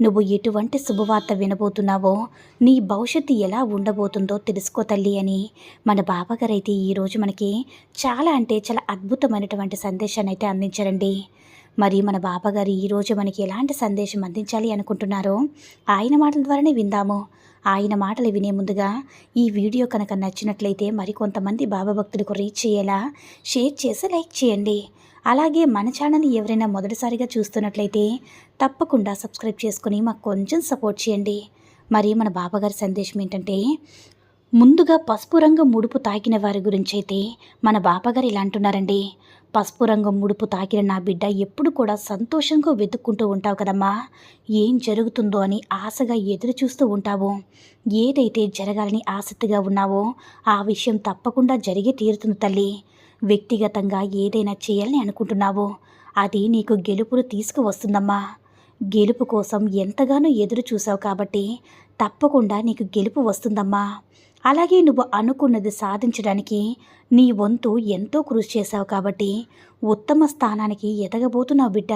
నువ్వు ఎటువంటి శుభవార్త వినబోతున్నావో నీ భవిష్యత్తు ఎలా ఉండబోతుందో తెలుసుకో తల్లి అని మన బాబాగారు అయితే ఈరోజు మనకి చాలా అంటే చాలా అద్భుతమైనటువంటి సందేశాన్ని అయితే అందించారండి. మరి మన బాబాగారు ఈరోజు మనకి ఎలాంటి సందేశం అందించాలి అనుకుంటున్నారో ఆయన మాటల ద్వారానే విందాము. ఆయన మాటలు వినే ముందుగా ఈ వీడియో కనుక నచ్చినట్లయితే మరికొంతమంది బాబా భక్తులకు రీచ్ చేయేలా షేర్ చేసి లైక్ చేయండి. అలాగే మన ఛానల్ని ఎవరైనా మొదటిసారిగా చూస్తున్నట్లయితే తప్పకుండా సబ్స్క్రైబ్ చేసుకుని మాకు కొంచెం సపోర్ట్ చేయండి. మరి మన బాబాగారి సందేశం ఏంటంటే ముందుగా పసుపు రంగు ముడుపు తాకిన వారి గురించి అయితే మన బాబాగారు ఇలా అంటున్నారండి. పసుపు రంగు ముడుపు తాకిన నా బిడ్డ ఎప్పుడు కూడా సంతోషంగా వెతుక్కుంటూ ఉంటావు కదమ్మా. ఏం జరుగుతుందో అని ఆశగా ఎదురు చూస్తూ ఉంటావు. ఏదైతే జరగాలని ఆసక్తిగా ఉన్నావో ఆ విషయం తప్పకుండా జరిగి తీరుతుంది తల్లి. వ్యక్తిగతంగా ఏదైనా చేయాలని అనుకుంటున్నావో అది నీకు గెలుపును తీసుకువస్తుందమ్మా. గెలుపు కోసం ఎంతగానో ఎదురు చూసావు కాబట్టి తప్పకుండా నీకు గెలుపు వస్తుందమ్మా. అలాగే నువ్వు అనుకున్నది సాధించడానికి నీ వంతు ఎంతో కృషి చేశావు కాబట్టి ఉత్తమ స్థానానికి ఎదగబోతున్నావు బిడ్డ.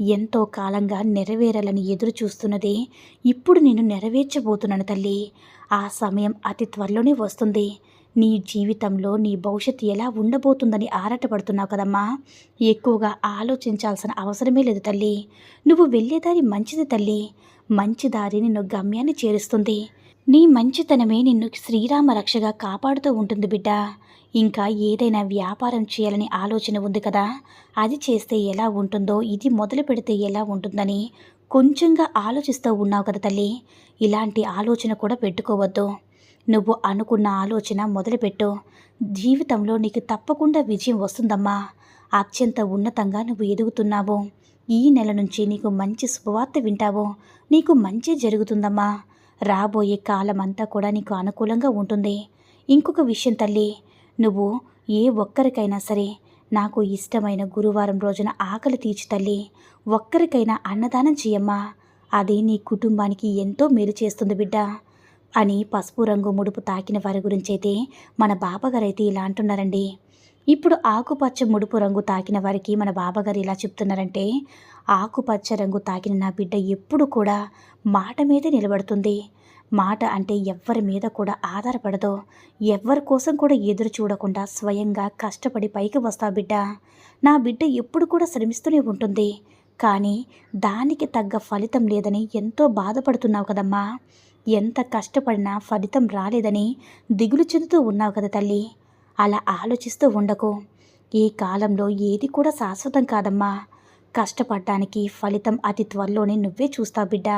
ఎంతో కాలంగా నెరవేరాలని ఎదురు చూస్తున్నది ఇప్పుడు నేను నెరవేర్చబోతున్నాను తల్లి. ఆ సమయం అతి త్వరలోనే వస్తుంది. నీ జీవితంలో నీ భవిష్యత్తు ఎలా ఉండబోతుందని ఆరాటపడుతున్నావు కదమ్మా. ఎక్కువగా ఆలోచించాల్సిన అవసరమే లేదు తల్లి. నువ్వు వెళ్ళేదారి మంచిది తల్లి. మంచి దారి నిన్ను గమ్యాన్ని చేరుస్తుంది. నీ మంచితనమే నిన్ను శ్రీరామ రక్షగా కాపాడుతూ ఉంటుంది బిడ్డ. ఇంకా ఏదైనా వ్యాపారం చేయాలని ఆలోచన ఉంది కదా. అది చేస్తే ఎలా ఉంటుందో ఇది మొదలు పెడితే ఎలా ఉంటుందని కొంచెంగా ఆలోచిస్తూ ఉన్నావు కదా తల్లి. ఇలాంటి ఆలోచన కూడా పెట్టుకోవద్దు. నువ్వు అనుకున్న ఆలోచన మొదలుపెట్టు. జీవితంలో నీకు తప్పకుండా విజయం వస్తుందమ్మా. అత్యంత ఉన్నతంగా నువ్వు ఎదుగుతున్నావు. ఈ నెల నుంచి నీకు మంచి శుభవార్త వింటావు. నీకు మంచి జరుగుతుందమ్మా. రాబోయే కాలం అంతా కూడా నీకు అనుకూలంగా ఉంటుంది. ఇంకొక విషయం తల్లి నువ్వు ఏ ఒక్కరికైనా సరే నాకు ఇష్టమైన గురువారం రోజున ఆకలి తీర్చి తల్లి. ఒక్కరికైనా అన్నదానం చేయమ్మా. అది నీ కుటుంబానికి ఎంతో మేలు చేస్తుంది బిడ్డ. అని పసుపు రంగు ముడుపు తాకిన వారి గురించి అయితే మన బాబాగారైతే ఇలా అంటున్నారండి. ఇప్పుడు ఆకుపచ్చ ముడుపు రంగు తాకిన వారికి మన బాబాగారు ఇలా చెప్తున్నారంటే ఆకుపచ్చ రంగు తాకిన నా బిడ్డ ఎప్పుడు కూడా మాట మీదే నిలబడుతుంది. మాట అంటే ఎవ్వరి మీద కూడా ఆధారపడదు. ఎవ్వరి కోసం కూడా ఎదురు చూడకుండా స్వయంగా కష్టపడి పైకి వస్తా బిడ్డ. నా బిడ్డ ఎప్పుడు కూడా శ్రమిస్తూనే ఉంటుంది. కానీ దానికి తగ్గ ఫలితం లేదని ఎంతో బాధపడుతున్నావు కదమ్మా. ఎంత కష్టపడినా ఫలితం రాలేదని దిగులు చెందుతూ ఉన్నావు కదా తల్లి. అలా ఆలోచిస్తూ ఉండకు. ఈ కాలంలో ఏది కూడా శాశ్వతం కాదమ్మా. కష్టపడ్డానికి ఫలితం అతి త్వరలోనే నువ్వే చూస్తావు బిడ్డ.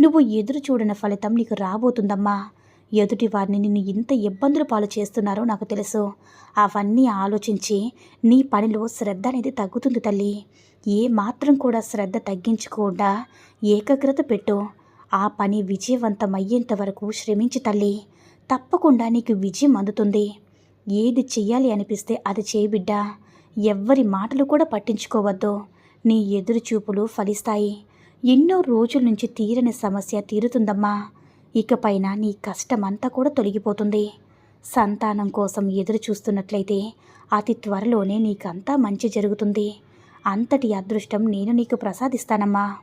నువ్వు ఎదురు చూడని ఫలితం నీకు రాబోతుందమ్మా. ఎదుటి వారిని నిన్ను ఇంత ఇబ్బందులు పాలు చేస్తున్నారో నాకు తెలుసు. అవన్నీ ఆలోచించి నీ పనిలో శ్రద్ధ అనేది తగ్గుతుంది తల్లి. ఏ మాత్రం కూడా శ్రద్ధ తగ్గించకుండా ఏకాగ్రత పెట్టు. ఆ పని విజయవంతమయ్యేంత వరకు శ్రమించి తల్లి. తప్పకుండా నీకు విజయం అందుతుంది. ఏది చెయ్యాలి అనిపిస్తే అది చేయి బిడ్డ. ఎవ్వరి మాటలు కూడా పట్టించుకోవద్దు. నీ ఎదురు చూపులు ఫలిస్తాయి. ఎన్నో రోజుల నుంచి తీరని సమస్య తీరుతుందమ్మా. ఇకపైన నీ కష్టమంతా కూడా తొలగిపోతుంది. సంతానం కోసం ఎదురు చూస్తున్నట్లయితే అతి త్వరలోనే నీకంతా మంచి జరుగుతుంది. అంతటి అదృష్టం నేను నీకు ప్రసాదిస్తానమ్మా.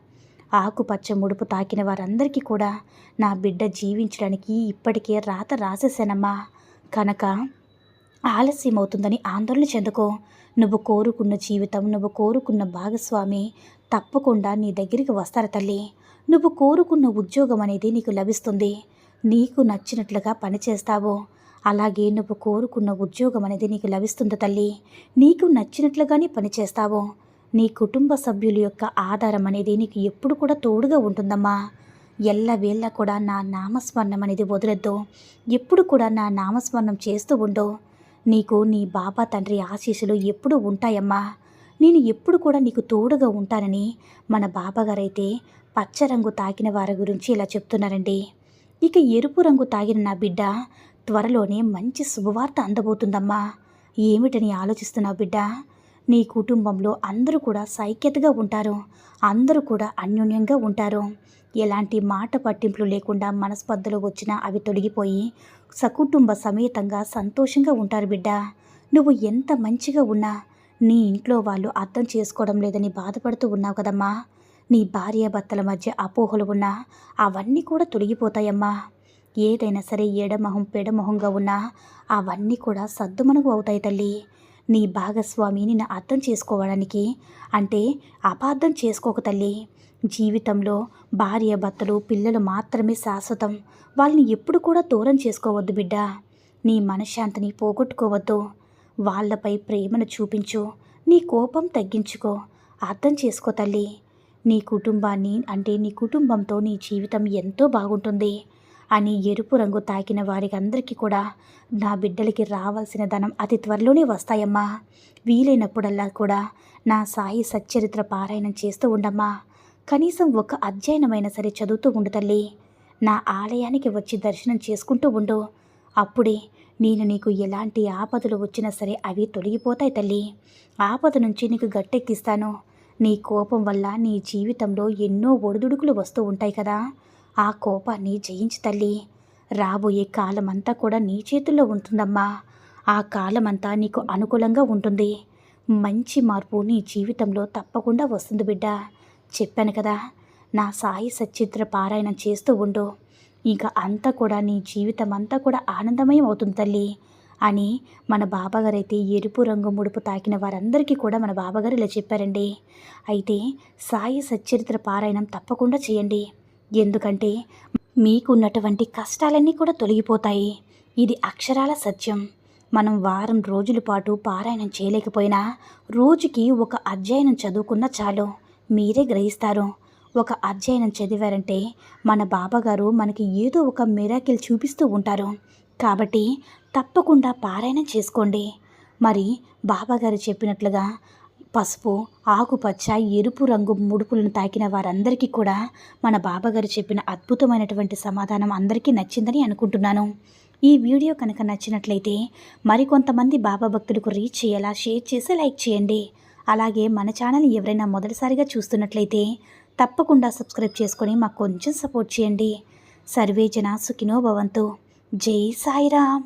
ఆకుపచ్చ ముడుపు తాకిన వారందరికీ కూడా నా బిడ్డ జీవించడానికి ఇప్పటికే రాత రాసేసానమ్మా కనుక ఆలస్యం అవుతుందని ఆందోళన చెందుకో. నువ్వు కోరుకున్న జీవితం నువ్వు కోరుకున్న భాగస్వామి తప్పకుండా నీ దగ్గరికి వస్తారు తల్లి. నువ్వు కోరుకున్న ఉద్యోగం అనేది నీకు లభిస్తుంది. నీకు నచ్చినట్లుగా పనిచేస్తావు. అలాగే నువ్వు కోరుకున్న ఉద్యోగం అనేది నీకు లభిస్తుంది తల్లి. నీకు నచ్చినట్లుగానే పనిచేస్తావు. నీ కుటుంబ సభ్యుల యొక్క ఆధారం అనేది నీకు ఎప్పుడు కూడా తోడుగా ఉంటుందమ్మా. ఎల్లవేళ్ళ కూడా నా నామస్మరణం అనేది వదలొద్దు. ఎప్పుడు కూడా నా నామస్మరణం చేస్తూ ఉండు. నీకు నీ బాబా తండ్రి ఆశీస్సులు ఎప్పుడు ఉంటాయమ్మా. నేను ఎప్పుడు కూడా నీకు తోడుగా ఉంటానని మన బాబాగారైతే పచ్చ రంగు తాకిన వారి గురించి ఇలా చెప్తున్నారండి. ఇక ఎరుపు రంగు తాగిన నా బిడ్డ త్వరలోనే మంచి శుభవార్త అందబోతుందమ్మా. ఏమిటని ఆలోచిస్తున్నావు బిడ్డ? నీ కుటుంబంలో అందరూ కూడా సైక్యతగా ఉంటారు. అందరూ కూడా అన్యోన్యంగా ఉంటారు. ఎలాంటి మాట పట్టింపులు లేకుండా మనస్పర్ధలు వచ్చినా అవి తొలగిపోయి సకుటుంబ సమేతంగా సంతోషంగా ఉంటారు బిడ్డ. నువ్వు ఎంత మంచిగా ఉన్నా నీ ఇంట్లో వాళ్ళు అర్థం చేసుకోవడం లేదని బాధపడుతూ ఉన్నావు కదమ్మా. నీ భార్యాభర్తల మధ్య అపోహలు ఉన్నా అవన్నీ కూడా తొలగిపోతాయమ్మా. ఏదైనా సరే ఎడమొహం పెడమొహంగా ఉన్నా అవన్నీ కూడా సద్దుమణుగు అవుతాయి తల్లి. నీ భాగస్వామి నిన్ను అర్థం చేసుకోవడానికి అంటే అపార్థం చేసుకోక తల్లి. జీవితంలో భార్య భర్తలు పిల్లలు మాత్రమే శాశ్వతం. వాళ్ళని ఎప్పుడు కూడా దూరం చేసుకోవద్దు బిడ్డ. నీ మనశ్శాంతిని పోగొట్టుకోవద్దు. వాళ్ళపై ప్రేమను చూపించు. నీ కోపం తగ్గించుకో. అర్థం చేసుకో తల్లి. నీ కుటుంబాన్ని అంటే నీ కుటుంబంతో నీ జీవితం ఎంతో బాగుంటుంది. అని ఎరుపు రంగు తాకిన వారికి అందరికీ కూడా నా బిడ్డలకి రావాల్సిన ధనం అతి త్వరలోనే వస్తాయమ్మా. వీలైనప్పుడల్లా కూడా నా సాయి సచ్చరిత్ర పారాయణం చేస్తూ ఉండమ్మా. కనీసం ఒక అధ్యయనమైనా సరే చదువుతూ ఉండు తల్లి. నా ఆలయానికి వచ్చి దర్శనం చేసుకుంటూ ఉండు. అప్పుడే నేను నీకు ఎలాంటి ఆపదలు వచ్చినా సరే అవి తొలగిపోతాయి తల్లి. ఆపద నుంచి నీకు గట్టెక్కిస్తాను. నీ కోపం వల్ల నీ జీవితంలో ఎన్నో ఒడిదుడుకులు వస్తూ ఉంటాయి కదా. ఆ కోపాన్ని జయించి తల్లి. రాబోయే కాలమంతా కూడా నీ చేతుల్లో ఉంటుందమ్మా. ఆ కాలమంతా నీకు అనుకూలంగా ఉంటుంది. మంచి మార్పు నీ జీవితంలో తప్పకుండా వస్తుంది బిడ్డ. చెప్పాను కదా నా సాయి సచిత్ర పారాయణం చేస్తూ ఉండు. ఇంకా అంతా కూడా నీ జీవితం అంతా కూడా ఆనందమయం అవుతుంది తల్లి అని మన బాబాగారు అయితే ఎరుపు రంగు ముడుపు తాకిన వారందరికీ కూడా మన బాబాగారు ఇలా చెప్పారండి. అయితే సాయి సచ్చరిత్ర పారాయణం తప్పకుండా చేయండి. ఎందుకంటే మీకున్నటువంటి కష్టాలన్నీ కూడా తొలగిపోతాయి. ఇది అక్షరాల సత్యం. మనం వారం రోజుల పాటు పారాయణం చేయలేకపోయినా రోజుకి ఒక అధ్యయనం చదువుకున్న చాలు. మీరే గ్రహిస్తారు. ఒక అధ్యయనం చదివారంటే మన బాబాగారు మనకి ఏదో ఒక మిరాకిల్ చూపిస్తూ ఉంటారు. కాబట్టి తప్పకుండా పారాయణం చేసుకోండి. మరి బాబాగారు చెప్పినట్లుగా పసుపు ఆకుపచ్చ ఎరుపు రంగు ముడుపులను తాకిన వారందరికీ కూడా మన బాబాగారు చెప్పిన అద్భుతమైనటువంటి సమాధానం అందరికీ నచ్చిందని అనుకుంటున్నాను. ఈ వీడియో కనుక నచ్చినట్లయితే మరికొంతమంది బాబా భక్తులకు రీచ్ చేయాలా షేర్ చేసి లైక్ చేయండి. అలాగే మన ఛానల్ ఎవరైనా మొదటిసారిగా చూస్తున్నట్లయితే తప్పకుండా సబ్స్క్రైబ్ చేసుకొని మాకు కొంచెం సపోర్ట్ చేయండి. సర్వే జన సుఖినో భవంతు. జై సాయిరామ్.